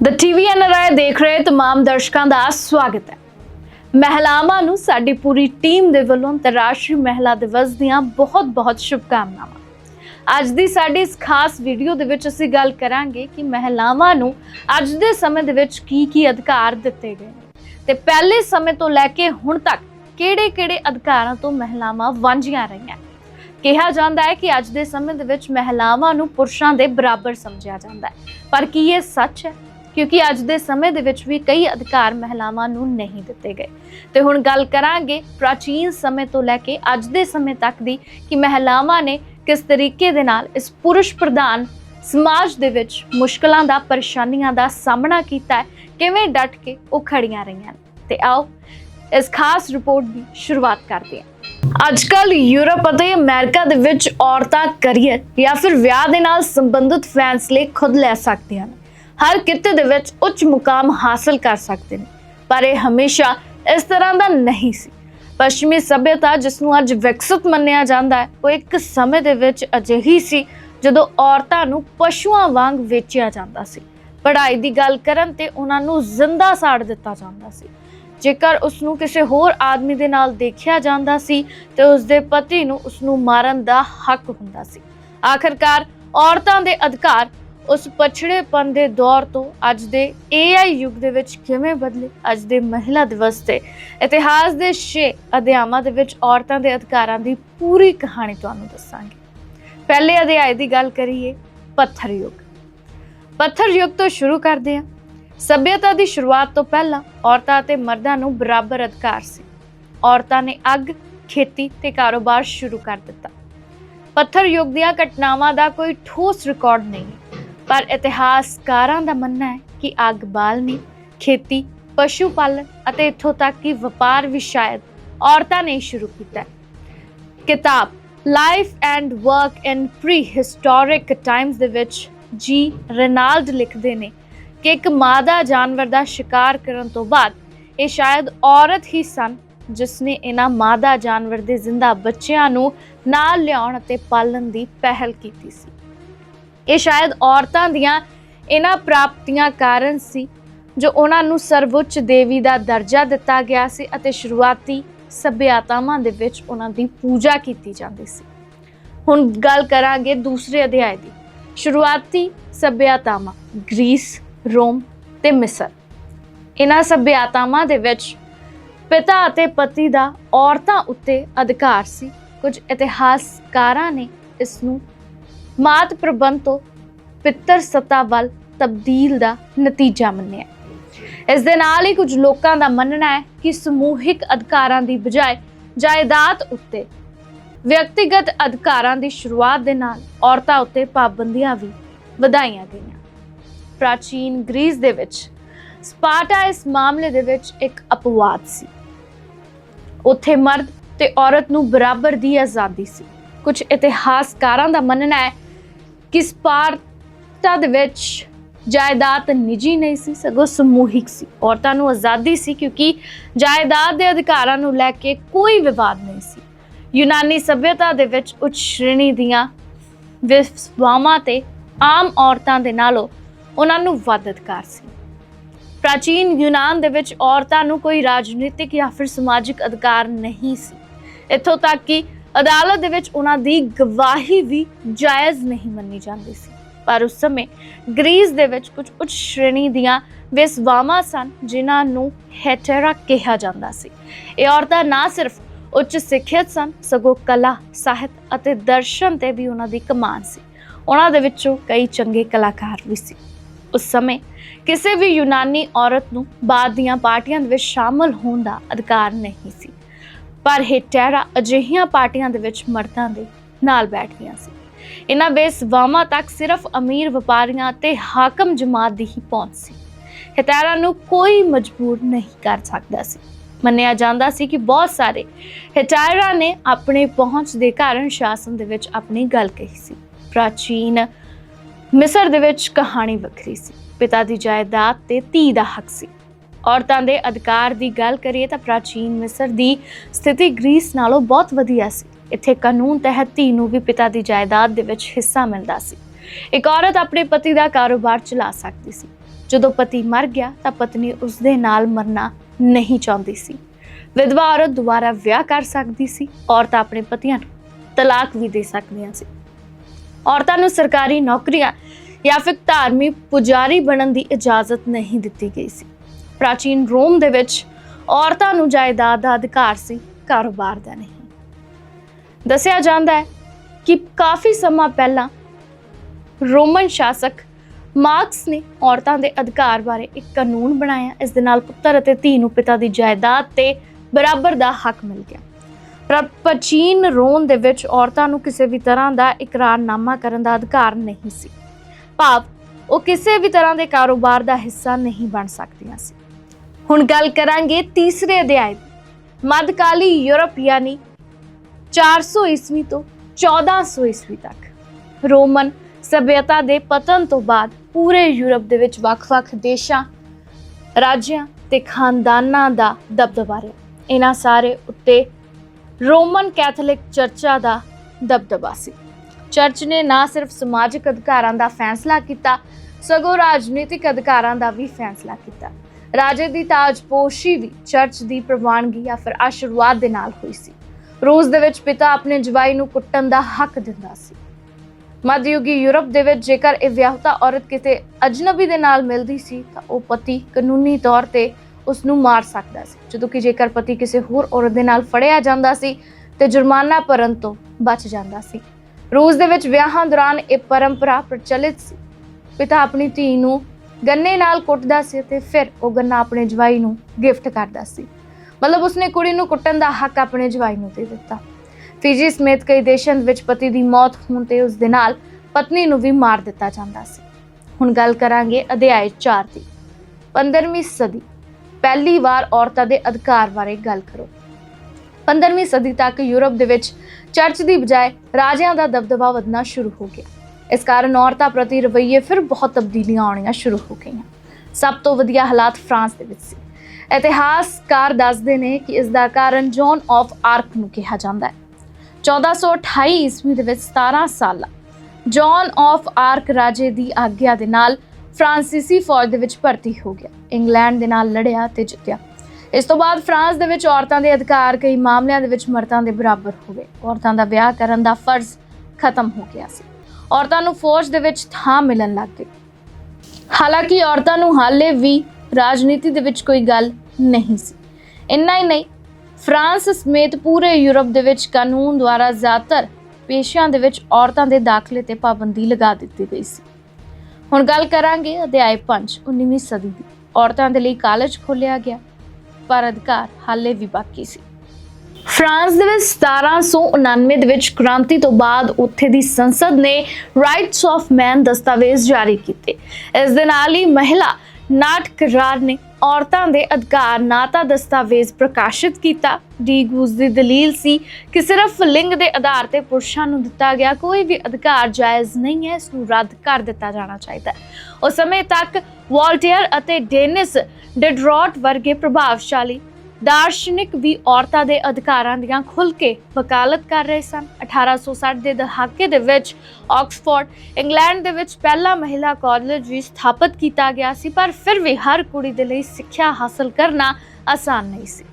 ਦ TV NRI ਦੇਖ ਰਹੇ तमाम ਦਰਸ਼ਕਾਂ ਦਾ ਸਵਾਗਤ ਹੈ ਮਹਿਲਾਵਾਂ ਨੂੰ ਸਾਡੀ ਪੂਰੀ ਟੀਮ ਦੇ ਵੱਲੋਂ ਅੰਤਰਰਾਸ਼ਟਰੀ ਮਹਿਲਾ ਦਿਵਸ ਦੀਆਂ ਬਹੁਤ-ਬਹੁਤ ਸ਼ੁਭਕਾਮਨਾਵਾਂ ਅੱਜ ਦੀ ਸਾਡੀ ਇਸ ਖਾਸ ਵੀਡੀਓ ਦੇ ਵਿੱਚ ਅਸੀਂ ਗੱਲ ਕਰਾਂਗੇ ਕਿ ਮਹਿਲਾਵਾਂ ਨੂੰ ਅੱਜ ਦੇ ਸਮੇਂ ਦੇ ਵਿੱਚ ਕੀ-ਕੀ ਅਧਿਕਾਰ ਦਿੱਤੇ ਗਏ ਨੇ ਤੇ ਪਹਿਲੇ ਸਮੇਂ ਤੋਂ ਲੈ ਕੇ ਹੁਣ ਤੱਕ ਕਿਹੜੇ-ਕਿਹੜੇ ਅਧਿਕਾਰਾਂ ਤੋਂ ਮਹਿਲਾਵਾਂ ਵਾਂਝੀਆਂ ਰਹੀਆਂ ਕਿਹਾ ਜਾਂਦਾ ਹੈ ਕਿ ਅੱਜ ਦੇ ਸਮੇਂ ਦੇ ਵਿੱਚ ਮਹਿਲਾਵਾਂ ਨੂੰ ਪੁਰਸ਼ਾਂ ਦੇ ਬਰਾਬਰ ਸਮਝਿਆ ਜਾਂਦਾ ਹੈ ਪਰ ਕੀ ਇਹ ਸੱਚ ਹੈ ਕਿਉਂਕਿ ਅੱਜ ਦੇ ਸਮੇਂ ਦੇ ਵਿੱਚ ਵੀ ਕਈ ਅਧਿਕਾਰ ਮਹਿਲਾਵਾਂ ਨੂੰ ਨਹੀਂ ਦਿੱਤੇ ਗਏ। ਤੇ ਹੁਣ ਗੱਲ ਕਰਾਂਗੇ ਪ੍ਰਾਚੀਨ ਸਮੇਂ ਤੋਂ ਲੈ ਕੇ ਅੱਜ ਦੇ ਸਮੇਂ ਤੱਕ ਦੀ ਕਿ ਮਹਿਲਾਵਾਂ ਨੇ ਕਿਸ ਤਰੀਕੇ ਦੇ ਨਾਲ ਇਸ ਪੁਰਸ਼ ਪ੍ਰਧਾਨ ਸਮਾਜ ਦੇ ਵਿੱਚ ਮੁਸ਼ਕਲਾਂ ਦਾ, ਪਰੇਸ਼ਾਨੀਆਂ ਦਾ ਸਾਹਮਣਾ ਕੀਤਾ ਹੈ, ਕਿਵੇਂ ਡਟ ਕੇ ਉਹ ਖੜੀਆਂ ਰਹੀਆਂ ਨੇ। ਤੇ ਆਓ ਇਸ ਖਾਸ ਰਿਪੋਰਟ ਦੀ ਸ਼ੁਰੂਆਤ ਕਰਦੇ ਹਾਂ। ਅੱਜ ਕੱਲ ਯੂਰਪ ਅਤੇ ਅਮਰੀਕਾ ਦੇ ਵਿੱਚ ਔਰਤਾਂ ਕਰੀਅਰ ਜਾਂ ਫਿਰ ਵਿਆਹ ਦੇ ਨਾਲ ਸੰਬੰਧਿਤ ਫੈਸਲੇ ਖੁਦ ਲੈ ਸਕਦੀਆਂ ਹਨ ਹਰ ਕਿਤੇ ਦੇ ਵਿੱਚ ਉੱਚ ਮੁਕਾਮ ਹਾਸਲ ਕਰ ਸਕਦੇ ਨੇ। ਪਰ ਇਹ ਹਮੇਸ਼ਾ ਇਸ ਤਰ੍ਹਾਂ ਦਾ ਨਹੀਂ ਸੀ। ਪੱਛਮੀ ਸਭਿਅਤਾ, ਜਿਸ ਨੂੰ ਅੱਜ ਵਿਕਸਿਤ ਮੰਨਿਆ ਜਾਂਦਾ ਹੈ, ਉਹ ਇੱਕ ਸਮੇਂ ਦੇ ਵਿੱਚ ਅਜਿਹੀ ਸੀ, ਜਦੋਂ ਔਰਤਾਂ ਨੂੰ ਪਸ਼ੂਆਂ ਵਾਂਗ ਵੇਚਿਆ ਜਾਂਦਾ ਸੀ। ਪੜ੍ਹਾਈ ਦੀ ਗੱਲ ਕਰਨ ਤੇ ਉਹਨਾਂ ਨੂੰ ਜ਼ਿੰਦਾ ਸਾੜ ਦਿੱਤਾ ਜਾਂਦਾ ਸੀ। ਜੇਕਰ ਉਸ ਨੂੰ ਕਿਸੇ ਹੋਰ ਆਦਮੀ ਦੇ ਨਾਲ ਦੇਖਿਆ ਜਾਂਦਾ ਸੀ, ਤੇ ਉਸ ਦੇ ਪਤੀ ਨੂੰ ਉਸ ਨੂੰ ਮਾਰਨ ਦਾ ਹੱਕ ਹੁੰਦਾ ਸੀ। ਆਖਰਕਾਰ ਔਰਤਾਂ ਦੇ ਅਧਿਕਾਰ ਉਸ ਪਛੜੇਪਨ ਦੇ ਦੌਰ ਤੋਂ ਅੱਜ ਦੇ AI ਯੁੱਗ ਦੇ ਵਿੱਚ ਕਿਵੇਂ ਬਦਲੇ? ਅੱਜ ਦੇ ਮਹਿਲਾ ਦਿਵਸ ਤੇ। ਇਤਿਹਾਸ ਦੇ 6 ਅਧਿਆਵਾਂ ਦੇ ਵਿੱਚ ਔਰਤਾਂ ਦੇ ਅਧਿਕਾਰਾਂ ਦੀ ਪੂਰੀ ਕਹਾਣੀ ਤੁਹਾਨੂੰ ਦੱਸਾਂਗੇ। ਪਹਿਲੇ ਅਧਿਆਇ ਦੀ ਗੱਲ ਕਰੀਏ, ਪੱਥਰ ਯੁੱਗ। ਪੱਥਰ ਯੁੱਗ ਤੋਂ ਸ਼ੁਰੂ ਕਰਦੇ ਹਾਂ। ਸਭਿਅਤਾ ਦੀ ਸ਼ੁਰੂਆਤ ਤੋਂ ਪਹਿਲਾਂ ਔਰਤਾਂ ਅਤੇ ਮਰਦਾਂ ਨੂੰ ਬਰਾਬਰ ਅਧਿਕਾਰ ਸੀ। ਔਰਤਾਂ ਨੇ ਅੱਗ, ਖੇਤੀ ਤੇ ਕਾਰੋਬਾਰ ਸ਼ੁਰੂ ਕਰ ਦਿੱਤਾ। ਪੱਥਰ ਯੁੱਗ ਦੀਆਂ ਘਟਨਾਵਾਂ ਦਾ ਕੋਈ ਠੋਸ ਰਿਕਾਰਡ ਨਹੀਂ। ਪਰ ਇਤਿਹਾਸਕਾਰਾਂ ਦਾ ਮੰਨਣਾ ਹੈ ਕਿ ਅੱਗ ਬਾਲਣੀ, ਖੇਤੀ, ਪਸ਼ੂ ਪਾਲਣ ਅਤੇ ਇੱਥੋਂ ਤੱਕ ਕਿ ਵਪਾਰ ਵੀ ਸ਼ਾਇਦ ਔਰਤਾਂ ਨੇ ਸ਼ੁਰੂ ਕੀਤਾ ਕਿਤਾਬ life and work in prehistoric times ਦੇ ਵਿੱਚ ਜੀ ਰੇਨਾਲਡ ਲਿਖਦੇ ਨੇ ਕਿ ਇੱਕ ਮਾਦਾ ਜਾਨਵਰ ਦਾ ਸ਼ਿਕਾਰ ਕਰਨ ਤੋਂ ਬਾਅਦ ਇਹ ਸ਼ਾਇਦ ਔਰਤ ਹੀ ਸਨ ਜਿਸ ਨੇ ਇਹਨਾਂ ਮਾਦਾ ਜਾਨਵਰ ਦੇ ਜ਼ਿੰਦਾ ਬੱਚਿਆਂ ਨੂੰ ਨਾਲ ਲਿਆਉਣ ਅਤੇ ਪਾਲਣ ਦੀ ਪਹਿਲ ਕੀਤੀ ਸੀ। ਇਹ ਸ਼ਾਇਦ ਔਰਤਾਂ ਦੀਆਂ ਇਹਨਾਂ ਪ੍ਰਾਪਤੀਆਂ ਕਾਰਨ ਸੀ, ਜੋ ਉਹਨਾਂ ਨੂੰ ਸਰਵਉੱਚ ਦੇਵੀ ਦਾ ਦਰਜਾ ਦਿੱਤਾ ਗਿਆ ਸੀ ਅਤੇ ਸ਼ੁਰੂਆਤੀ ਸਭਿਆਤਾਵਾਂ ਦੇ ਵਿੱਚ ਉਹਨਾਂ ਦੀ ਪੂਜਾ ਕੀਤੀ ਜਾਂਦੀ ਸੀ। ਹੁਣ ਗੱਲ ਕਰਾਂਗੇ ਦੂਸਰੇ ਅਧਿਆਇ ਦੀ। ਸ਼ੁਰੂਆਤੀ ਸਭਿਆਤਾਵਾਂ ਗ੍ਰੀਸ, ਰੋਮ ਤੇ ਮਿਸਰ। ਇਹਨਾਂ ਸਭਿਆਤਾਵਾਂ ਦੇ ਵਿੱਚ ਪਿਤਾ ਅਤੇ ਪਤੀ ਦਾ ਔਰਤਾਂ ਉੱਤੇ ਅਧਿਕਾਰ ਸੀ। ਕੁਝ ਇਤਿਹਾਸਕਾਰਾਂ ਨੇ ਇਸ ਨੂੰ ਮਾਤ ਪ੍ਰਬੰਧ ਤੋਂ ਪਿੱਤਰ ਸੱਤਾ ਵੱਲ ਤਬਦੀਲ ਦਾ ਨਤੀਜਾ ਮੰਨਿਆ। ਇਸ ਦੇ ਨਾਲ ਹੀ ਕੁਝ ਲੋਕਾਂ ਦਾ ਮੰਨਣਾ ਹੈ ਕਿ ਸਮੂਹਿਕ ਅਧਿਕਾਰਾਂ ਦੀ ਬਜਾਏ ਜਾਇਦਾਦ ਉੱਤੇ ਵਿਅਕਤੀਗਤ ਅਧਿਕਾਰਾਂ ਦੀ ਸ਼ੁਰੂਆਤ ਦੇ ਨਾਲ ਔਰਤਾਂ ਉੱਤੇ ਪਾਬੰਦੀਆਂ ਵੀ ਵਧਾਈਆਂ ਗਈਆਂ। ਪ੍ਰਾਚੀਨ ਗ੍ਰੀਸ ਦੇ ਵਿੱਚ ਸਪਾਰਟਾ ਇਸ ਮਾਮਲੇ ਦੇ ਵਿੱਚ ਇੱਕ ਅਪਵਾਦ ਸੀ। ਉੱਥੇ ਮਰਦ ਤੇ ਔਰਤ ਨੂੰ ਬਰਾਬਰ ਦੀ ਆਜ਼ਾਦੀ ਸੀ। ਕੁਝ ਇਤਿਹਾਸਕਾਰਾਂ ਦਾ ਮੰਨਣਾ ਹੈ ਕਿ ਸਪਾਰਟਾ ਦੇ ਵਿੱਚ ਜਾਇਦਾਦ ਨਿੱਜੀ ਨਹੀਂ ਸੀ, ਸਗੋਂ ਸਮੂਹਿਕ ਸੀ। ਔਰਤਾਂ ਨੂੰ ਆਜ਼ਾਦੀ ਸੀ ਕਿਉਂਕਿ ਜਾਇਦਾਦ ਦੇ ਅਧਿਕਾਰਾਂ ਨੂੰ ਲੈ ਕੇ ਕੋਈ ਵਿਵਾਦ ਨਹੀਂ ਸੀ। ਯੂਨਾਨੀ ਸਭਿਅਤਾ ਦੇ ਵਿੱਚ ਉੱਚ ਸ਼੍ਰੇਣੀ ਦੀਆਂ ਵਿਸਵਾਵਾਂ ਤੇ ਆਮ ਔਰਤਾਂ ਦੇ ਨਾਲੋਂ ਉਹਨਾਂ ਨੂੰ ਵੱਧ ਅਧਿਕਾਰ ਸੀ। ਪ੍ਰਾਚੀਨ ਯੂਨਾਨ ਦੇ ਵਿੱਚ ਔਰਤਾਂ ਨੂੰ ਕੋਈ ਰਾਜਨੀਤਿਕ ਜਾਂ ਫਿਰ ਸਮਾਜਿਕ ਅਧਿਕਾਰ ਨਹੀਂ ਸੀ। ਇੱਥੋਂ ਤੱਕ ਕਿ ਅਦਾਲਤ ਦੇ ਵਿੱਚ ਉਹਨਾਂ ਦੀ ਗਵਾਹੀ ਵੀ ਜਾਇਜ਼ ਨਹੀਂ ਮੰਨੀ ਜਾਂਦੀ ਸੀ। ਪਰ ਉਸ ਸਮੇਂ ਗ੍ਰੀਸ ਦੇ ਵਿੱਚ ਕੁਝ ਉੱਚ ਸ਼੍ਰੇਣੀ ਦੀਆਂ ਵਿਸਵਾਵਾਂ ਸਨ, ਜਿਨ੍ਹਾਂ ਨੂੰ ਹੈਟੇਰਾ ਕਿਹਾ ਜਾਂਦਾ ਸੀ। ਇਹ ਔਰਤਾਂ ਨਾ ਸਿਰਫ ਉੱਚ ਸਿੱਖਿਅਤ ਸਨ, ਸਗੋਂ ਕਲਾ, ਸਾਹਿਤ ਅਤੇ ਦਰਸ਼ਨ ਤੇ ਵੀ ਉਹਨਾਂ ਦੀ ਕਮਾਨ ਸੀ। ਉਹਨਾਂ ਦੇ ਵਿੱਚੋਂ ਕਈ ਚੰਗੇ ਕਲਾਕਾਰ ਵੀ ਸੀ। ਉਸ ਸਮੇਂ ਕਿਸੇ ਵੀ ਯੂਨਾਨੀ ਔਰਤ ਨੂੰ ਬਾਅਦ ਦੀਆਂ ਪਾਰਟੀਆਂ ਦੇ ਵਿੱਚ ਸ਼ਾਮਲ ਹੋਣ ਦਾ ਅਧਿਕਾਰ ਨਹੀਂ ਸੀ। ਪਰ ਹੈਟੇਰਾ ਅਜਿਹੀਆਂ ਪਾਰਟੀਆਂ ਦੇ ਵਿੱਚ ਮਰਦਾਂ ਦੇ ਨਾਲ ਬੈਠਦੀਆਂ ਸੀ। ਇਹਨਾਂ ਬੇਸਵਾਵਾਂ ਤੱਕ ਸਿਰਫ ਅਮੀਰ ਵਪਾਰੀਆਂ ਅਤੇ ਹਾਕਮ ਜਮਾਤ ਦੀ ਹੀ ਪਹੁੰਚ ਸੀ। ਹੈਟੇਰਾ ਨੂੰ ਕੋਈ ਮਜਬੂਰ ਨਹੀਂ ਕਰ ਸਕਦਾ ਸੀ। ਮੰਨਿਆ ਜਾਂਦਾ ਸੀ ਕਿ ਬਹੁਤ ਸਾਰੇ ਹੈਟੇਰਾ ਨੇ ਆਪਣੇ ਪਹੁੰਚ ਦੇ ਕਾਰਨ ਸ਼ਾਸਨ ਦੇ ਵਿੱਚ ਆਪਣੀ ਗੱਲ ਕਹੀ ਸੀ। ਪ੍ਰਾਚੀਨ ਮਿਸਰ ਦੇ ਵਿੱਚ ਕਹਾਣੀ ਵੱਖਰੀ ਸੀ। ਪਿਤਾ ਦੀ ਜਾਇਦਾਦ ਤੇ ਧੀ ਦਾ ਹੱਕ ਸੀ। ਔਰਤਾਂ ਦੇ ਅਧਿਕਾਰ ਦੀ ਗੱਲ ਕਰੀਏ ਤਾਂ ਪ੍ਰਾਚੀਨ ਮਿਸਰ ਦੀ ਸਥਿਤੀ ਗ੍ਰੀਸ ਨਾਲੋਂ ਬਹੁਤ ਵਧੀਆ ਸੀ। ਇੱਥੇ ਕਾਨੂੰਨ ਤਹਿਤ ਧੀ ਨੂੰ ਵੀ ਪਿਤਾ ਦੀ ਜਾਇਦਾਦ ਦੇ ਵਿੱਚ ਹਿੱਸਾ ਮਿਲਦਾ ਸੀ। ਇੱਕ ਔਰਤ ਆਪਣੇ ਪਤੀ ਦਾ ਕਾਰੋਬਾਰ ਚਲਾ ਸਕਦੀ ਸੀ। ਜਦੋਂ ਪਤੀ ਮਰ ਗਿਆ ਤਾਂ ਪਤਨੀ ਉਸ ਦੇ ਨਾਲ ਮਰਨਾ ਨਹੀਂ ਚਾਹੁੰਦੀ ਸੀ। ਵਿਧਵਾ ਔਰਤ ਦੁਬਾਰਾ ਵਿਆਹ ਕਰ ਸਕਦੀ ਸੀ। ਔਰਤਾਂ ਆਪਣੇ ਪਤੀਆਂ ਨੂੰ ਤਲਾਕ ਵੀ ਦੇ ਸਕਦੀਆਂ ਸੀ। ਔਰਤਾਂ ਨੂੰ ਸਰਕਾਰੀ ਨੌਕਰੀਆਂ ਜਾਂ ਫਿਰ ਧਾਰਮਿਕ ਪੁਜਾਰੀ ਬਣਨ ਦੀ ਇਜਾਜ਼ਤ ਨਹੀਂ ਦਿੱਤੀ ਗਈ ਸੀ। ਪ੍ਰਾਚੀਨ ਰੋਮ ਦੇ ਵਿੱਚ ਔਰਤਾਂ ਨੂੰ ਜਾਇਦਾਦ ਦਾ ਅਧਿਕਾਰ ਸੀ, ਕਾਰੋਬਾਰ ਦਾ ਨਹੀਂ। ਦੱਸਿਆ ਜਾਂਦਾ ਹੈ ਕਿ ਕਾਫੀ ਸਮਾਂ ਪਹਿਲਾਂ ਰੋਮਨ ਸ਼ਾਸਕ ਮਾਰਕਸ ਨੇ ਔਰਤਾਂ ਦੇ ਅਧਿਕਾਰ ਬਾਰੇ ਇੱਕ ਕਾਨੂੰਨ ਬਣਾਇਆ, ਇਸ ਦੇ ਨਾਲ ਪੁੱਤਰ ਅਤੇ ਧੀ ਨੂੰ ਪਿਤਾ ਦੀ ਜਾਇਦਾਦ ਤੇ ਬਰਾਬਰ ਦਾ ਹੱਕ ਮਿਲ ਗਿਆ। ਪਰ ਪ੍ਰਾਚੀਨ ਰੋਮ ਦੇ ਵਿੱਚ ਔਰਤਾਂ ਨੂੰ ਕਿਸੇ ਵੀ ਤਰ੍ਹਾਂ ਦਾ ਇਕਰਾਰਨਾਮਾ ਕਰਨ ਦਾ ਅਧਿਕਾਰ ਨਹੀਂ ਸੀ। ਭਾਵ ਉਹ ਕਿਸੇ ਵੀ ਤਰ੍ਹਾਂ ਦੇ ਕਾਰੋਬਾਰ ਦਾ ਹਿੱਸਾ ਨਹੀਂ ਬਣ ਸਕਦੀਆਂ ਸੀ। ਹੁਣ ਗੱਲ ਕਰਾਂਗੇ ਤੀਸਰੇ ਅਧਿਆਇ ਦੀ। ਮੱਧਕਾਲੀ ਯੂਰਪ ਯਾਨੀ 400 ਈਸਵੀ ਤੋਂ 1400 ਈਸਵੀ ਤੱਕ। ਰੋਮਨ ਸਭਿਅਤਾ ਦੇ ਪਤਨ ਤੋਂ ਬਾਅਦ ਪੂਰੇ ਯੂਰਪ ਦੇ ਵਿੱਚ ਵੱਖ-ਵੱਖ ਦੇਸ਼ਾਂ, ਰਾਜਿਆਂ ਤੇ ਖਾਨਦਾਨਾਂ ਦਾ ਦਬਦਬਾ ਰਿਹਾ। ਇਹਨਾਂ ਸਾਰੇ ਉੱਤੇ ਰੋਮਨ ਕੈਥੋਲਿਕ ਚਰਚਾ ਦਾ ਦਬਦਬਾ ਸੀ। ਚਰਚ ਨੇ ਨਾ ਸਿਰਫ ਸਮਾਜਿਕ ਅਧਿਕਾਰਾਂ ਦਾ ਫੈਸਲਾ ਕੀਤਾ, ਸਗੋਂ ਰਾਜਨੀਤਿਕ ਅਧਿਕਾਰਾਂ ਦਾ ਵੀ ਫੈਸਲਾ ਕੀਤਾ। ਰਾਜੇ ਦੀ ਤਾਜਪੋਸ਼ੀ ਵੀ ਚਰਚ ਦੀ ਪ੍ਰਵਾਨਗੀ ਜਾਂ ਫਿਰ ਆਸ਼ੀਰਵਾਦ ਦੇ ਨਾਲ ਹੋਈ ਸੀ। ਰੂਸ ਦੇ ਵਿੱਚ ਪਿਤਾ ਆਪਣੇ ਜਵਾਈ ਨੂੰ ਕੁੱਟਣ ਦਾ ਹੱਕ ਦਿੰਦਾ ਸੀ। ਮੱਧਯੁਗੀ ਯੂਰਪ ਦੇ ਵਿੱਚ ਜੇਕਰ ਇਹ ਵਿਆਹੁਤਾ ਔਰਤ ਕਿਸੇ ਅਜਨਬੀ ਦੇ ਨਾਲ ਮਿਲਦੀ ਸੀ, ਤਾਂ ਉਹ ਪਤੀ ਕਾਨੂੰਨੀ ਤੌਰ ਤੇ ਉਸ ਨੂੰ ਮਾਰ ਸਕਦਾ ਸੀ। ਜਦੋਂ ਕਿ ਜੇਕਰ ਪਤੀ ਕਿਸੇ ਹੋਰ ਔਰਤ ਦੇ ਨਾਲ ਫੜਿਆ ਜਾਂਦਾ ਸੀ, ਤੇ ਜੁਰਮਾਨਾ ਭਰਨ ਤੋਂ ਬਚ ਜਾਂਦਾ ਸੀ। ਰੂਸ ਦੇ ਵਿੱਚ ਵਿਆਹਾਂ ਦੌਰਾਨ ਇਹ ਪਰੰਪਰਾ ਪ੍ਰਚਲਿਤ ਸੀ। ਪਿਤਾ ਆਪਣੀ ਧੀ ਨੂੰ ਗੰਨੇ ਨਾਲ ਕੁੱਟਦਾ ਸੀ ਤੇ ਫਿਰ ਉਹ ਗੰਨਾ ਆਪਣੇ ਜਵਾਈ ਨੂੰ ਗਿਫਟ ਕਰਦਾ ਸੀ। ਮਤਲਬ ਉਸਨੇ ਕੁੜੀ ਨੂੰ ਕੁੱਟਣ ਦਾ ਹੱਕ ਆਪਣੇ ਜਵਾਈ ਨੂੰ ਦੇ ਦਿੱਤਾ। ਫਿਜੀ ਸਮੇਤ ਕਈ ਦੇਸ਼ਾਂ ਵਿੱਚ ਪਤੀ ਦੀ ਮੌਤ ਹੋਣ ਤੇ ਉਸ ਦੇ ਨਾਲ ਪਤਨੀ ਨੂੰ ਵੀ ਮਾਰ ਦਿੱਤਾ ਜਾਂਦਾ ਸੀ। ਹੁਣ ਗੱਲ ਕਰਾਂਗੇ ਅਧਿਆਇ 4 ਦੀ। 15ਵੀਂ ਸਦੀ। ਪਹਿਲੀ ਵਾਰ ਔਰਤਾਂ ਦੇ ਅਧਿਕਾਰ ਬਾਰੇ ਗੱਲ ਕਰੋ। 15ਵੀਂ ਸਦੀ ਤੱਕ ਯੂਰਪ ਦੇ ਵਿੱਚ ਚਰਚ ਦੀ ਬਜਾਏ ਰਾਜਿਆਂ ਦਾ ਦਬਦਬਾ ਵਧਣਾ ਸ਼ੁਰੂ ਹੋ ਗਿਆ। ਇਸ ਕਾਰਨ ਔਰਤਾਂ ਪ੍ਰਤੀ ਰਵੱਈਏ ਫਿਰ ਬਹੁਤ ਤਬਦੀਲੀਆਂ ਆਉਣੀਆਂ ਸ਼ੁਰੂ ਹੋ ਗਈਆਂ। ਸਭ ਤੋਂ ਵਧੀਆ ਹਾਲਾਤ ਫਰਾਂਸ ਦੇ ਵਿੱਚ ਸੀ। ਇਤਿਹਾਸਕਾਰ ਦੱਸਦੇ ਨੇ ਕਿ ਇਸ ਦਾ ਕਾਰਨ ਜੌਨ ਆਫ ਆਰਕ ਨੂੰ ਕਿਹਾ ਜਾਂਦਾ ਹੈ। 1428 ਈਸਵੀ ਦੇ ਵਿੱਚ 17 ਸਾਲਾ ਜੌਨ ਆਫ ਆਰਕ ਰਾਜੇ ਦੀ ਆਗਿਆ ਦੇ ਨਾਲ ਫ੍ਰਾਂਸੀਸੀ ਫੌਜ ਦੇ ਵਿੱਚ ਭਰਤੀ ਹੋ ਗਿਆ। ਇੰਗਲੈਂਡ ਦੇ ਨਾਲ ਲੜਿਆ ਤੇ ਜਿੱਤਿਆ। ਇਸ ਤੋਂ ਬਾਅਦ ਫਰਾਂਸ ਦੇ ਵਿੱਚ ਔਰਤਾਂ ਦੇ ਅਧਿਕਾਰ, ਕਈ ਮਾਮਲਿਆਂ ਦੇ ਵਿੱਚ ਮਰਦਾਂ ਦੇ ਬਰਾਬਰ ਹੋ ਗਏ। ਔਰਤਾਂ ਦਾ ਵਿਆਹ ਕਰਨ ਦਾ ਫਰਜ਼ ਖਤਮ ਹੋ ਗਿਆ ਸੀ। ਔਰਤਾਂ ਨੂੰ ਫੌਜ ਦੇ ਵਿੱਚ ਥਾਂ ਮਿਲਣ ਲੱਗ ਗਈ। ਹਾਲਾਂਕਿ ਔਰਤਾਂ ਨੂੰ ਹਾਲੇ ਵੀ ਰਾਜਨੀਤੀ ਦੇ ਵਿੱਚ ਕੋਈ ਗੱਲ ਨਹੀਂ ਸੀ। ਇੰਨਾ ਹੀ ਨਹੀਂ, ਫਰਾਂਸ ਸਮੇਤ ਪੂਰੇ ਯੂਰਪ ਦੇ ਵਿੱਚ ਕਾਨੂੰਨ ਦੁਆਰਾ ਜ਼ਿਆਦਾਤਰ ਪੇਸ਼ਿਆਂ ਦੇ ਵਿੱਚ ਔਰਤਾਂ ਦੇ ਦਾਖਲੇ ਤੇ ਪਾਬੰਦੀ ਲਗਾ ਦਿੱਤੀ ਗਈ ਸੀ। ਹੁਣ ਗੱਲ ਕਰਾਂਗੇ ਅਧਿਆਇ 5 19ਵੀਂ ਸਦੀ ਦੀ। ਔਰਤਾਂ ਦੇ ਲਈ ਕਾਲਜ ਖੋਲ੍ਹਿਆ ਗਿਆ, ਪਰ ਅਧਿਕਾਰ ਹਾਲੇ ਵੀ ਬਾਕੀ ਸੀ। ਫਰਾਂਸ ਦੇ ਵਿੱਚ 1799 ਦੇ ਵਿੱਚ ਕ੍ਰਾਂਤੀ ਤੋਂ ਬਾਅਦ ਉੱਥੇ ਦੀ ਸੰਸਦ ਨੇ ਰਾਈਟਸ ਆਫ ਮੈਨ ਦਸਤਾਵੇਜ਼ ਜਾਰੀ ਕੀਤੇ। ਇਸ ਦੇ ਨਾਲ ਹੀ ਮਹਿਲਾ ਨਾਟਕਰਾਰ ਨੇ ਔਰਤਾਂ ਦੇ ਅਧਿਕਾਰ ਨਾਤਾ ਦਸਤਾਵੇਜ਼ ਪ੍ਰਕਾਸ਼ਿਤ ਕੀਤਾ। ਡੀ ਗੂਜ਼ ਦੀ ਦਲੀਲ ਸੀ ਕਿ ਸਿਰਫ ਲਿੰਗ ਦੇ ਆਧਾਰ ਤੇ ਪੁਰਸ਼ਾਂ ਨੂੰ ਦਿੱਤਾ ਗਿਆ, ਕੋਈ ਵੀ ਅਧਿਕਾਰ ਜਾਇਜ਼ ਨਹੀਂ ਹੈ, ਇਸ ਨੂੰ ਰੱਦ ਕਰ ਦਿੱਤਾ ਜਾਣਾ ਚਾਹੀਦਾ ਹੈ। ਉਸ ਸਮੇਂ ਤੱਕ ਵਾਲਟੇਅਰ ਅਤੇ ਡੇਨਿਸ ਡਿਡਰੋਟ ਵਰਗੇ ਪ੍ਰਭਾਵਸ਼ਾਲੀ ਦਾਰਸ਼ਨਿਕ ਵੀ ਔਰਤਾਂ ਦੇ ਅਧਿਕਾਰਾਂ ਦੀਆਂ ਖੁੱਲ੍ਹ ਕੇ ਵਕਾਲਤ ਕਰ ਰਹੇ ਸਨ। 1860 ਦੇ ਦਹਾਕੇ ਦੇ ਵਿੱਚ ਆਕਸਫੋਰਡ, ਇੰਗਲੈਂਡ ਦੇ ਵਿੱਚ ਪਹਿਲਾ ਮਹਿਲਾ ਕਾਲਜ ਵੀ ਸਥਾਪਿਤ ਕੀਤਾ ਗਿਆ ਸੀ, ਪਰ ਫਿਰ ਵੀ ਹਰ ਕੁੜੀ ਦੇ ਲਈ ਸਿੱਖਿਆ ਹਾਸਲ ਕਰਨਾ ਆਸਾਨ ਨਹੀਂ ਸੀ।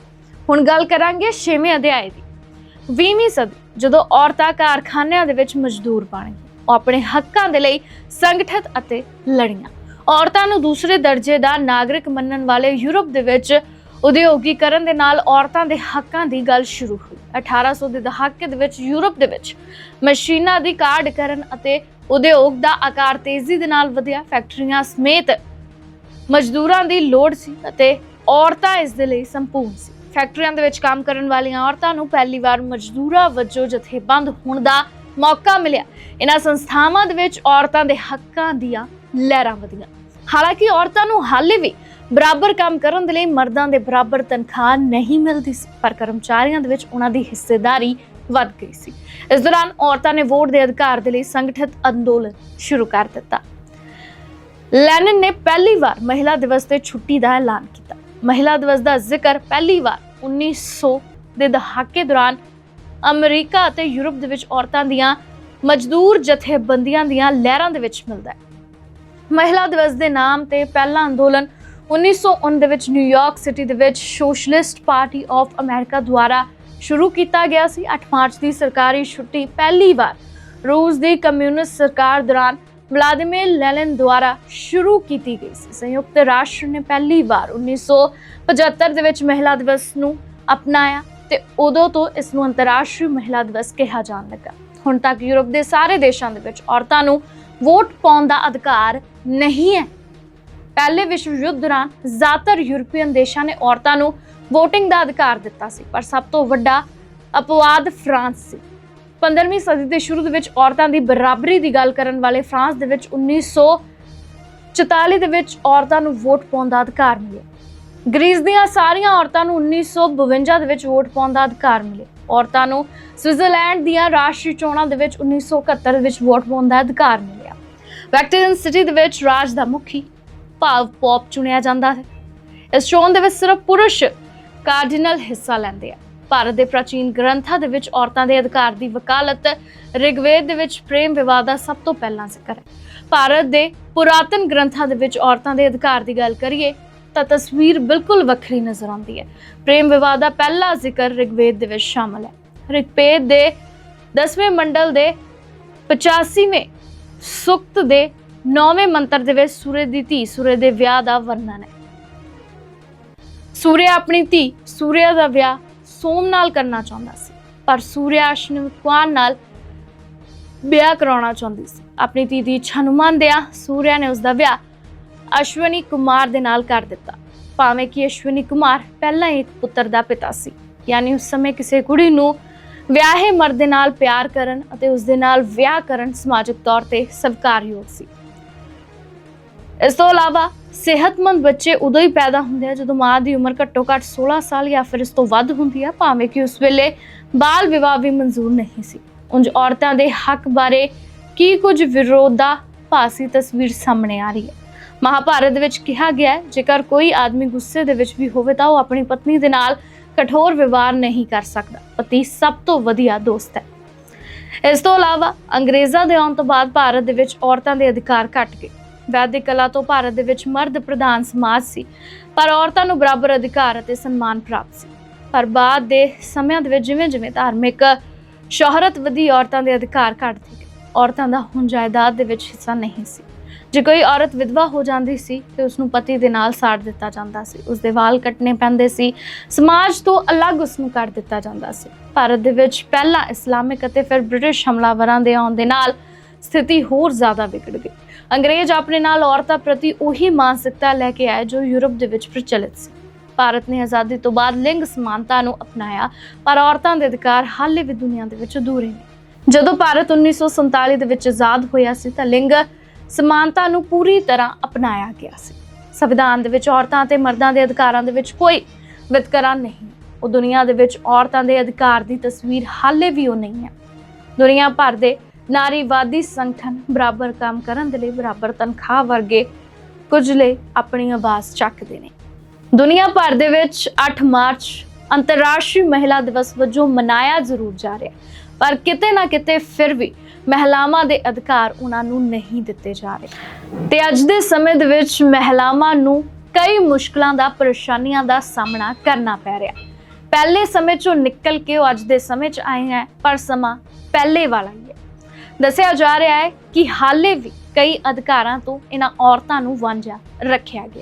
ਹੁਣ ਗੱਲ ਕਰਾਂਗੇ 6ਵੇਂ ਅਧਿਆਏ ਦੀ। 20ਵੀਂ ਸਦੀ, ਜਦੋਂ ਔਰਤਾਂ ਕਾਰਖਾਨਿਆਂ ਦੇ ਵਿੱਚ ਮਜ਼ਦੂਰ ਬਣ ਗਈਆਂ। ਉਹ ਆਪਣੇ ਹੱਕਾਂ ਦੇ ਲਈ ਸੰਗਠਿਤ ਅਤੇ ਲੜੀਆਂ। ਔਰਤਾਂ ਨੂੰ ਦੂਸਰੇ ਦਰਜੇ ਦਾ ਨਾਗਰਿਕ ਮੰਨਣ ਵਾਲੇ ਯੂਰਪ ਦੇ ਵਿੱਚ ਉਦਯੋਗੀਕਰਨ ਦੇ ਨਾਲ ਔਰਤਾਂ ਦੇ ਹੱਕਾਂ ਦੀ ਗੱਲ ਸ਼ੁਰੂ ਹੋਈ। 1800 ਦੇ ਦਹਾਕੇ ਦੇ ਵਿੱਚ ਯੂਰਪ ਦੇ ਵਿੱਚ ਮਸ਼ੀਨਾਂ ਦੀ ਕਾਢ ਕਰਨ ਅਤੇ ਉਦਯੋਗ ਦਾ ਆਕਾਰ ਤੇਜ਼ੀ ਦੇ ਨਾਲ ਵਧਿਆ, ਫੈਕਟਰੀਆਂ ਸਮੇਤ ਮਜ਼ਦੂਰਾਂ ਦੀ ਲੋੜ ਸੀ ਅਤੇ ਔਰਤਾਂ ਇਸ ਦੇ ਲਈ ਸੰਪੂਰਨ ਸੀ। ਫੈਕਟਰੀਆਂ ਦੇ ਵਿੱਚ ਕੰਮ ਕਰਨ ਵਾਲੀਆਂ ਔਰਤਾਂ ਨੂੰ ਪਹਿਲੀ ਵਾਰ ਮਜ਼ਦੂਰਾਂ ਵਜੋਂ ਜਥੇਬੰਦ ਹੋਣ ਦਾ ਮੌਕਾ ਮਿਲਿਆ। ਇਹਨਾਂ ਸੰਸਥਾਵਾਂ ਦੇ ਵਿੱਚ ਔਰਤਾਂ ਦੇ ਹੱਕਾਂ ਦੀਆਂ ਲਹਿਰਾਂ ਵਧੀਆਂ। ਹਾਲਾਂਕਿ ਔਰਤਾਂ ਨੂੰ ਹਾਲੇ ਵੀ ਬਰਾਬਰ ਕੰਮ ਕਰਨ ਦੇ ਲਈ ਮਰਦਾਂ ਦੇ ਬਰਾਬਰ ਤਨਖਾਹ ਨਹੀਂ ਮਿਲਦੀ ਸੀ, ਪਰ ਕਰਮਚਾਰੀਆਂ ਦੇ ਵਿੱਚ ਉਹਨਾਂ ਦੀ ਹਿੱਸੇਦਾਰੀ ਵੱਧ ਗਈ ਸੀ। ਇਸ ਦੌਰਾਨ ਔਰਤਾਂ ਨੇ ਵੋਟ ਦੇ ਅਧਿਕਾਰ ਦੇ ਲਈ ਸੰਗਠਿਤ ਅੰਦੋਲਨ ਸ਼ੁਰੂ ਕਰ ਦਿੱਤਾ। ਲੈਨਨ ਨੇ ਪਹਿਲੀ ਵਾਰ ਮਹਿਲਾ ਦਿਵਸ ਤੇ ਛੁੱਟੀ ਦਾ ਐਲਾਨ ਕੀਤਾ। ਮਹਿਲਾ ਦਿਵਸ ਦਾ ਜ਼ਿਕਰ ਪਹਿਲੀ ਵਾਰ 1900 ਦੇ ਦਹਾਕੇ ਦੌਰਾਨ ਅਮਰੀਕਾ ਅਤੇ ਯੂਰਪ ਦੇ ਵਿੱਚ ਔਰਤਾਂ ਦੀਆਂ ਮਜ਼ਦੂਰ ਜਥੇਬੰਦੀਆਂ ਦੀਆਂ ਲਹਿਰਾਂ ਦੇ ਵਿੱਚ ਮਿਲਦਾ ਹੈ। ਮਹਿਲਾ ਦਿਵਸ ਦੇ ਨਾਮ ਤੇ ਪਹਿਲਾ ਅੰਦੋਲਨ 1909 ਦੇ ਵਿੱਚ ਨਿਊਯਾਰਕ ਸਿਟੀ ਦੇ ਵਿੱਚ ਸੋਸ਼ਲਿਸਟ ਪਾਰਟੀ ਆਫ ਅਮਰੀਕਾ ਦੁਆਰਾ ਸ਼ੁਰੂ ਕੀਤਾ ਗਿਆ ਸੀ। 8 ਮਾਰਚ ਦੀ ਸਰਕਾਰੀ ਛੁੱਟੀ ਪਹਿਲੀ ਵਾਰ ਰੂਸ ਦੀ ਕਮਿਊਨਿਸਟ ਸਰਕਾਰ ਦੌਰਾਨ ਵਲਾਦੀਮੀਰ ਲੈਨਿਨ ਦੁਆਰਾ ਸ਼ੁਰੂ ਕੀਤੀ ਗਈ ਸੀ। ਸੰਯੁਕਤ ਰਾਸ਼ਟਰ ਨੇ ਪਹਿਲੀ ਵਾਰ 1975 ਦੇ ਵਿੱਚ ਮਹਿਲਾ ਦਿਵਸ ਨੂੰ ਅਪਣਾਇਆ ਤੇ ਉਦੋਂ ਤੋਂ ਇਸ ਨੂੰ ਅੰਤਰਰਾਸ਼ਟਰੀ ਮਹਿਲਾ ਦਿਵਸ ਕਿਹਾ ਜਾਣ ਲੱਗਾ। ਹੁਣ ਤੱਕ ਯੂਰਪ ਦੇ ਸਾਰੇ ਦੇਸ਼ਾਂ ਦੇ ਵਿੱਚ ਔਰਤਾਂ ਨੂੰ ਵੋਟ ਪਾਉਣ ਦਾ ਅਧਿਕਾਰ ਨਹੀਂ ਹੈ। ਪਹਿਲੇ ਵਿਸ਼ਵ ਯੁੱਧ ਦੌਰਾਨ ਜ਼ਿਆਦਾਤਰ ਯੂਰਪੀਅਨ ਦੇਸ਼ਾਂ ਨੇ ਔਰਤਾਂ ਨੂੰ VOTING ਦਾ ਅਧਿਕਾਰ ਦਿੱਤਾ ਸੀ, ਪਰ ਸਭ ਤੋਂ ਵੱਡਾ ਅਪਵਾਦ ਫਰਾਂਸ ਸੀ। 15ਵੀਂ ਸਦੀ ਦੇ ਸ਼ੁਰੂ ਦੇ ਵਿੱਚ ਔਰਤਾਂ ਦੀ ਬਰਾਬਰੀ ਦੀ ਗੱਲ ਕਰਨ ਵਾਲੇ ਫਰਾਂਸ ਦੇ ਵਿੱਚ 1944 ਦੇ ਵਿੱਚ ਔਰਤਾਂ ਨੂੰ ਵੋਟ ਪਾਉਣ ਦਾ ਅਧਿਕਾਰ ਮਿਲਿਆ। ਗ੍ਰੀਸ ਦੀਆਂ ਸਾਰੀਆਂ ਔਰਤਾਂ ਨੂੰ 1952 ਦੇ ਵਿੱਚ ਵੋਟ ਪਾਉਣ ਦਾ ਅਧਿਕਾਰ ਮਿਲਿਆ। ਔਰਤਾਂ ਨੂੰ ਸਵਿਟਜ਼ਰਲੈਂਡ ਦੀਆਂ ਰਾਸ਼ਟਰੀ ਚੋਣਾਂ ਦੇ ਵਿੱਚ 1971 ਦੇ ਵਿੱਚ ਵੋਟ ਪਾਉਣ ਦਾ ਅਧਿਕਾਰ ਮਿਲਿਆ। ਵੈਟਿਕਨ ਸਿਟੀ ਦੇ ਵਿੱਚ ਰਾਜ ਦਾ ਮੁਖੀ ਭਾਵ ਪੌਪ ਚੁਣਿਆ ਜਾਂਦਾ ਹੈ। ਇਸ ਚੋਣ ਦੇ ਵਿੱਚ ਸਿਰਫ ਪੁਰਸ਼ ਕਾਰਡੀਨਲ ਹਿੱਸਾ ਲੈਂਦੇ ਆ। ਭਾਰਤ ਦੇ ਪ੍ਰਾਚੀਨ ਗ੍ਰੰਥਾਂ ਦੇ ਵਿੱਚ ਔਰਤਾਂ ਦੇ ਅਧਿਕਾਰ ਦੀ ਵਕਾਲਤ ਰਿਗਵੇਦ ਦੇ ਵਿੱਚ ਪ੍ਰੇਮ ਵਿਵਾਦ ਦਾ ਸਭ ਤੋਂ ਪਹਿਲਾਂ ਜ਼ਿਕਰ ਹੈ। ਭਾਰਤ ਦੇ ਪੁਰਾਤਨ ਗ੍ਰੰਥਾਂ ਦੇ ਵਿੱਚ ਔਰਤਾਂ ਦੇ ਅਧਿਕਾਰ ਦੀ ਗੱਲ ਕਰੀਏ ਤਾਂ ਤਸਵੀਰ ਬਿਲਕੁਲ ਵੱਖਰੀ ਨਜ਼ਰ ਆਉਂਦੀ ਹੈ। ਪ੍ਰੇਮ ਵਿਵਾਹ ਦਾ ਪਹਿਲਾ ਜ਼ਿਕਰ ਰਿਗਵੇਦ ਦੇ ਵਿੱਚ ਸ਼ਾਮਲ ਹੈ। ਰਿਗਵੇਦ ਦੇ 10ਵੇਂ ਮੰਡਲ ਦੇ 85ਵੇਂ ਸੁਕਤ ਦੇ ਨੌਵੇਂ ਮੰਤਰ ਦੇ ਵਿੱਚ ਸੂਰਜ ਦੀ ਧੀ ਸੂਰਜ ਦੇ ਵਿਆਹ ਦਾ ਵਰਣਨ ਹੈ। ਸੂਰਿਆ ਆਪਣੀ ਧੀ, ਸੂਰਿਆ ਦਾ ਵਿਆਹ ਸੋਮ ਨਾਲ ਕਰਨਾ ਚਾਹੁੰਦਾ ਸੀ, ਪਰ ਸੂਰਿਆ ਅਸ਼ਨਵਿਕਵਾਨ ਨਾਲ ਵਿਆਹ ਕਰਾਉਣਾ ਚਾਹੁੰਦੀ ਸੀ। ਆਪਣੀ ਧੀ ਦੀ ਇੱਛਾ ਨੂੰ ਮੰਨਦਿਆਂ ਸੂਰਿਆ ਨੇ ਉਸ ਦਾ ਵਿਆਹ ਅਸ਼ਵਨੀ ਕੁਮਾਰ ਦੇ ਨਾਲ ਕਰ ਦਿੱਤਾ। ਭਾਵੇਂ ਕਿ ਅਸ਼ਵਨੀ ਕੁਮਾਰ ਪਹਿਲਾਂ ਹੀ ਇੱਕ ਪੁੱਤਰ ਦਾ ਪਿਤਾ ਸੀ, ਯਾਨੀ ਉਸ ਸਮੇਂ ਕਿਸੇ ਕੁੜੀ ਨੂੰ ਵਿਆਹੇ ਮਰਦ ਦੇ ਨਾਲ ਪਿਆਰ ਕਰਨ ਅਤੇ ਉਸ ਦੇ ਨਾਲ ਵਿਆਹ ਕਰਨ ਸਮਾਜਿਕ ਤੌਰ ਤੇ ਸਵੀਕਾਰਯੋਗ ਸੀ। ਇਸ ਤੋਂ ਇਲਾਵਾ ਸਿਹਤਮੰਦ ਬੱਚੇ ਉਦੋਂ ਹੀ ਪੈਦਾ ਹੁੰਦੇ ਆ ਜਦੋਂ ਮਾਂ ਦੀ ਉਮਰ ਘੱਟੋ ਘੱਟ 16 ਸਾਲ ਜਾਂ ਫਿਰ ਇਸ ਤੋਂ ਵੱਧ ਹੁੰਦੀ ਆ, ਭਾਵੇਂ ਕਿ ਉਸ ਵੇਲੇ ਬਾਲ ਵਿਵਾਹ ਵੀ ਮਨਜ਼ੂਰ ਨਹੀਂ ਸੀ। ਉਂਝ ਔਰਤਾਂ ਦੇ ਹੱਕ ਬਾਰੇ ਕੀ ਕੁਝ ਵਿਰੋਧਾਭਾਸੀ ਤਸਵੀਰ ਸਾਹਮਣੇ ਆ ਰਹੀ ਹੈ। ਮਹਾਭਾਰਤ ਦੇ ਵਿੱਚ ਕਿਹਾ ਗਿਆ ਹੈ, ਜੇਕਰ ਕੋਈ ਆਦਮੀ ਗੁੱਸੇ ਦੇ ਵਿੱਚ ਵੀ ਹੋਵੇ ਤਾਂ ਉਹ ਆਪਣੀ ਪਤਨੀ ਦੇ ਨਾਲ ਕਠੋਰ ਵਿਵਹਾਰ ਨਹੀਂ ਕਰ ਸਕਦਾ। ਪਤੀ ਸਭ ਤੋਂ ਵਧੀਆ ਦੋਸਤ ਹੈ। ਇਸ ਤੋਂ ਇਲਾਵਾ ਅੰਗਰੇਜ਼ਾਂ ਦੇ ਆਉਣ ਤੋਂ ਬਾਅਦ ਭਾਰਤ ਦੇ ਵਿੱਚ ਔਰਤਾਂ ਦੇ ਅਧਿਕਾਰ ਘਟ ਗਏ। ਵੈਦਿਕ ਕਲਾ ਤੋਂ ਭਾਰਤ ਦੇ ਵਿੱਚ ਮਰਦ ਪ੍ਰਧਾਨ ਸਮਾਜ ਸੀ, ਪਰ ਔਰਤਾਂ ਨੂੰ ਬਰਾਬਰ ਅਧਿਕਾਰ ਅਤੇ ਸਨਮਾਨ ਪ੍ਰਾਪਤ ਸੀ। ਪਰ ਬਾਅਦ ਦੇ ਸਮਿਆਂ ਦੇ ਵਿੱਚ ਜਿਵੇਂ ਜਿਵੇਂ ਧਾਰਮਿਕ ਸ਼ੋਹਰਤ ਵਧੀ, ਔਰਤਾਂ ਦੇ ਅਧਿਕਾਰ ਘਟਦੇ ਗਏ ਔਰਤਾਂ ਦਾ ਹੁਣ ਜਾਇਦਾਦ ਦੇ ਵਿੱਚ ਹਿੱਸਾ ਨਹੀਂ ਸੀ। ਜੇ ਕੋਈ ਔਰਤ ਵਿਧਵਾ ਹੋ ਜਾਂਦੀ ਸੀ, ਤੇ ਉਸ ਨੂੰ ਪਤੀ ਦੇ ਨਾਲ ਸਾੜ ਦਿੱਤਾ ਜਾਂਦਾ ਸੀ। ਉਸ ਦੇ ਵਾਲ ਕੱਟਣੇ ਪੈਂਦੇ ਸੀ। ਸਮਾਜ ਤੋਂ ਅਲੱਗ ਉਸ ਨੂੰ ਕਰ ਦਿੱਤਾ ਜਾਂਦਾ ਸੀ। ਭਾਰਤ ਦੇ ਵਿੱਚ ਪਹਿਲਾਂ ਇਸਲਾਮਿਕ ਅਤੇ ਫਿਰ ਬ੍ਰਿਟਿਸ਼ ਹਮਲਾਵਰਾਂ ਦੇ ਆਉਣ ਦੇ ਨਾਲ ਸਥਿਤੀ ਹੋਰ ਜ਼ਿਆਦਾ ਵਿਗੜ ਗਈ। ਅੰਗਰੇਜ਼ ਆਪਣੇ ਨਾਲ ਔਰਤਾਂ ਪ੍ਰਤੀ ਉਹੀ ਮਾਨਸਿਕਤਾ ਲੈ ਕੇ ਆਏ ਜੋ ਯੂਰਪ ਦੇ ਵਿੱਚ ਪ੍ਰਚਲਿਤ ਸੀ। ਭਾਰਤ ਨੇ ਆਜ਼ਾਦੀ ਤੋਂ ਬਾਅਦ ਲਿੰਗ ਸਮਾਨਤਾ ਨੂੰ ਅਪਣਾਇਆ, ਪਰ ਔਰਤਾਂ ਦੇ ਅਧਿਕਾਰ ਹਾਲੇ ਵੀ ਦੁਨੀਆ ਦੇ ਵਿੱਚ ਅਧੂਰੇ ਨੇ। ਜਦੋਂ ਭਾਰਤ 1947 ਦੇ ਵਿੱਚ ਆਜ਼ਾਦ ਹੋਇਆ ਸੀ, ਤਾਂ ਲਿੰਗ ਸਮਾਨਤਾ ਨੂੰ ਪੂਰੀ ਤਰ੍ਹਾਂ ਅਪਣਾਇਆ ਗਿਆ ਸੀ। ਸੰਵਿਧਾਨ ਦੇ ਵਿੱਚ ਔਰਤਾਂ ਅਤੇ ਮਰਦਾਂ ਦੇ ਅਧਿਕਾਰਾਂ ਦੇ ਵਿੱਚ ਕੋਈ ਵਿਤਕਰਾ ਨਹੀਂ। ਉਹ ਦੁਨੀਆ ਦੇ ਵਿੱਚ ਔਰਤਾਂ ਦੇ ਅਧਿਕਾਰ ਦੀ ਤਸਵੀਰ ਹਾਲੇ ਵੀ ਉਹ ਨਹੀਂ ਹੈ। ਦੁਨੀਆ ਭਰ ਦੇ ਨਾਰੀਵਾਦੀ ਸੰਗਠਨ ਬਰਾਬਰ ਕੰਮ ਕਰਨ ਦੇ ਲਈ ਬਰਾਬਰ ਤਨਖਾਹ ਵਰਗੇ ਕੁਝ ਲਈ ਆਪਣੀ ਆਵਾਜ਼ ਚੱਕਦੇ ਨੇ। ਦੁਨੀਆ ਭਰ ਦੇ ਵਿੱਚ 8 ਮਾਰਚ ਅੰਤਰਰਾਸ਼ਟਰੀ ਮਹਿਲਾ ਦਿਵਸ ਵਜੋਂ ਮਨਾਇਆ ਜ਼ਰੂਰ ਜਾ ਰਿਹਾ ਪਰ ਕਿਤੇ ਨਾ ਕਿਤੇ ਫਿਰ ਵੀ ਮਹਿਲਾਵਾਂ ਦੇ ਅਧਿਕਾਰ ਉਹਨਾਂ ਨੂੰ ਨਹੀਂ ਦਿੱਤੇ ਜਾ ਰਹੇ। ਤੇ ਅੱਜ ਦੇ ਸਮੇਂ ਦੇ ਵਿੱਚ ਮਹਿਲਾਵਾਂ ਨੂੰ ਕਈ ਮੁਸ਼ਕਲਾਂ ਦਾ, ਪਰੇਸ਼ਾਨੀਆਂ ਦਾ ਸਾਹਮਣਾ ਕਰਨਾ ਪੈ ਰਿਹਾ ਪਹਿਲੇ ਸਮੇਂ ਚੋਂ ਨਿਕਲ ਕੇ ਉਹ ਅੱਜ ਦੇ ਸਮੇਂ 'ਚ ਆਏ ਹੈ, ਪਰ ਸਮਾਂ ਪਹਿਲੇ ਵਾਲਾ ਹੀ ਹੈ। ਦੱਸਿਆ ਜਾ ਰਿਹਾ ਹੈ ਕਿ ਹਾਲੇ ਵੀ ਕਈ ਅਧਿਕਾਰਾਂ ਤੋਂ ਇਹਨਾਂ ਔਰਤਾਂ ਨੂੰ ਵਾਂਝਾ ਰੱਖਿਆ ਗਿਆ।